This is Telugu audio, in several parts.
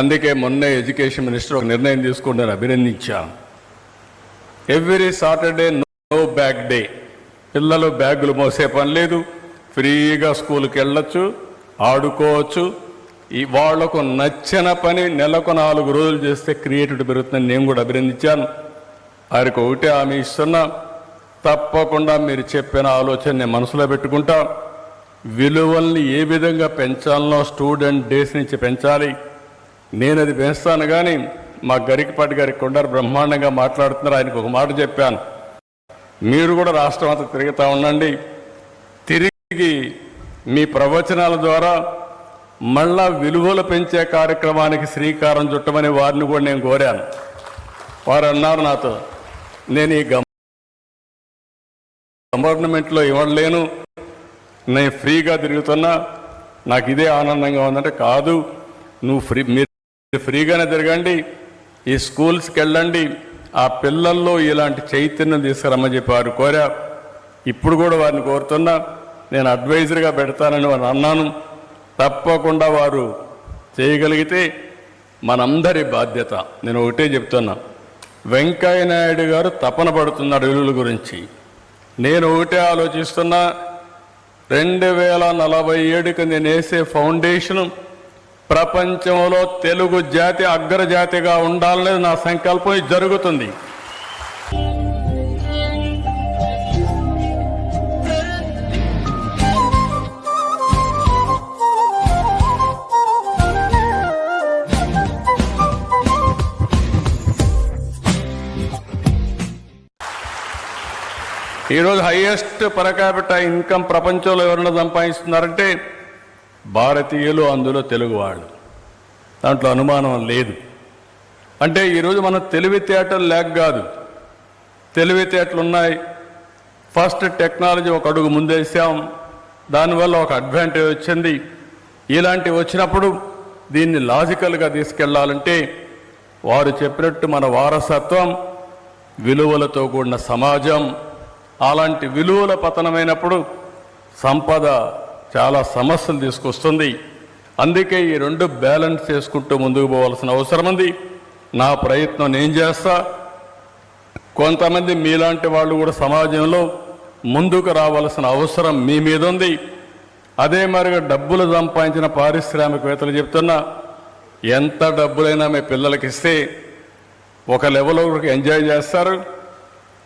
అందుకే మొన్న ఎడ్యుకేషన్ మినిస్టర్ ఒక నిర్ణయం తీసుకుంటారు అభినందించాను. Every Saturday no bag day. పిల్లలు బ్యాగులు మోసే పని లేదు. ఫ్రీగా స్కూల్కి వెళ్ళొచ్చు ఆడుకోవచ్చు. ఈ వాళ్ళకు నచ్చిన పని నెలకు నాలుగు రోజులు చేస్తే క్రియేటివిటీ పెరుగుతుందని నేను కూడా అభినందించాను. వారికి ఒకటే హామీ ఇస్తున్నా. తప్పకుండా మీరు చెప్పిన ఆలోచన నేను మనసులో పెట్టుకుంటా. విలువల్ని ఏ విధంగా పెంచాలనో స్టూడెంట్ డేస్ నుంచి పెంచాలి. నేను అది పెంచుతాను కానీ మా గరికపాటి గారి కొండరు బ్రహ్మాండంగా మాట్లాడుతున్నారు. ఆయనకు ఒక మాట చెప్పాను. మీరు కూడా రాష్ట్రం అంతా తిరుగుతూ ఉండండి. తిరిగి మీ ప్రవచనాల ద్వారా మళ్ళా విలువలు పెంచే కార్యక్రమానికి శ్రీకారం చుట్టమని వారిని కూడా నేను కోరాను. వారు అన్నారు నాతో. నేను ఈ గవర్నమెంట్లో ఇవ్వలేను నేను ఫ్రీగా తిరుగుతున్నా. నాకు ఇదే ఆనందంగా ఉందంటే కాదు. నువ్వు ఫ్రీ మీరు ఫ్రీగానే తిరగండి ఈ స్కూల్స్కి వెళ్ళండి ఆ పిల్లల్లో ఇలాంటి చైతన్యం తీసుకురమ్మని చెప్పారు కోరా ఇప్పుడు కూడా వారిని కోరుతున్నా నేను అడ్వైజర్గా పెడతానని వారు అన్నాను. తప్పకుండా వారు చేయగలిగితే మనందరి బాధ్యత. నేను ఒకటే చెప్తున్నా వెంకయ్య నాయుడు గారు తపన పడుతున్నాడు విలువల గురించి. నేను ఒకటే ఆలోచిస్తున్నా రెండు వేల నలభై ఏడుకి నేను వేసే ఫౌండేషన్ ప్రపంచంలో తెలుగు జాతి అగ్రజాతిగా ఉండాలనేది నా సంకల్పం జరుగుతుంది. ఈరోజు హైయెస్ట్ పరకాపిట ఇన్కమ్ ప్రపంచంలో ఎవరైనా సంపాదిస్తున్నారంటే భారతీయులు అందులో తెలుగు వాళ్ళు. దాంట్లో అనుమానం లేదు. అంటే ఈరోజు మనం తెలివితేటలు లేక కాదు. తెలివితేటలు ఉన్నాయి. ఫస్ట్ టెక్నాలజీ ఒక అడుగు ముందేసాం దానివల్ల ఒక అడ్వాంటేజ్ వచ్చింది. ఇలాంటివి వచ్చినప్పుడు దీన్ని లాజికల్గా తీసుకెళ్ళాలంటే వారు చెప్పినట్టు మన వారసత్వం విలువలతో కూడిన సమాజం అలాంటి విలువల పతనమైనప్పుడు సంపద చాలా సమస్యలు తీసుకొస్తుంది. అందుకే ఈ రెండు బ్యాలెన్స్ చేసుకుంటూ ముందుకు పోవాల్సిన అవసరం ఉంది. నా ప్రయత్నం నేను చేస్తా. కొంతమంది మీలాంటి వాళ్ళు కూడా సమాజంలో ముందుకు రావాల్సిన అవసరం మీ మీద ఉంది. అదే మరిగా డబ్బులు సంపాదించిన పారిశ్రామికవేత్తలు చెప్తున్నా ఎంత డబ్బులైనా మీ పిల్లలకి ఇస్తే ఒక లెవెల్ ఒకరికి ఎంజాయ్ చేస్తారు.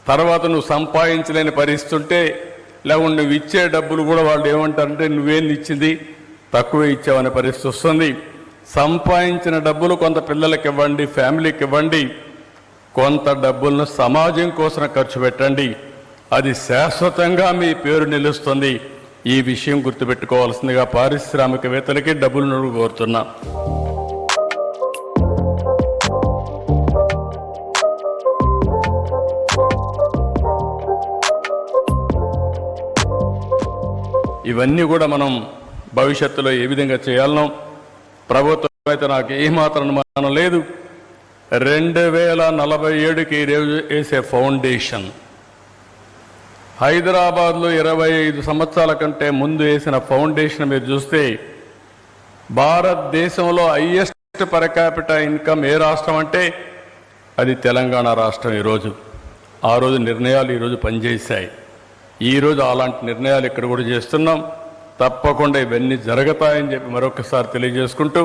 తర్వాత నువ్వు సంపాదించలేని పరిస్థితి ఉంటే లేకుండా నువ్వు ఇచ్చే డబ్బులు కూడా వాళ్ళు ఏమంటారంటే నువ్వేం ఇచ్చింది? తక్కువ ఇచ్చావనే పరిస్థితి వస్తుంది. సంపాదించిన డబ్బులు కొంత పిల్లలకి ఇవ్వండి ఫ్యామిలీకి ఇవ్వండి. కొంత డబ్బులను సమాజం కోసం ఖర్చు పెట్టండి. అది శాశ్వతంగా మీ పేరు నిలుస్తుంది. ఈ విషయం గుర్తుపెట్టుకోవాల్సిందిగా పారిశ్రామికవేత్తలకి డబ్బులు నువ్వు కోరుతున్నా. ఇవన్నీ కూడా మనం భవిష్యత్తులో ఏ విధంగా చేయాలనో ప్రభుత్వం అయితే నాకు ఏమాత్రం అనుమానం లేదు. రెండు వేల నలభై ఏడుకి వేసే ఫౌండేషన్. హైదరాబాద్లో ఇరవై ఐదు సంవత్సరాల కంటే ముందు వేసిన ఫౌండేషన్ మీరు చూస్తే భారతదేశంలో హయ్యెస్ట్ పర్ క్యాపిటల్ ఇన్కమ్ ఏ రాష్ట్రం అంటే అది తెలంగాణ రాష్ట్రం ఈరోజు. ఆ రోజు నిర్ణయాలు ఈరోజు పనిచేశాయి. ఈరోజు అలాంటి నిర్ణయాలు ఇక్కడ కూడా చేస్తున్నాం. తప్పకుండా ఇవన్నీ జరుగుతాయని చెప్పి మరొకసారి తెలియజేసుకుంటూ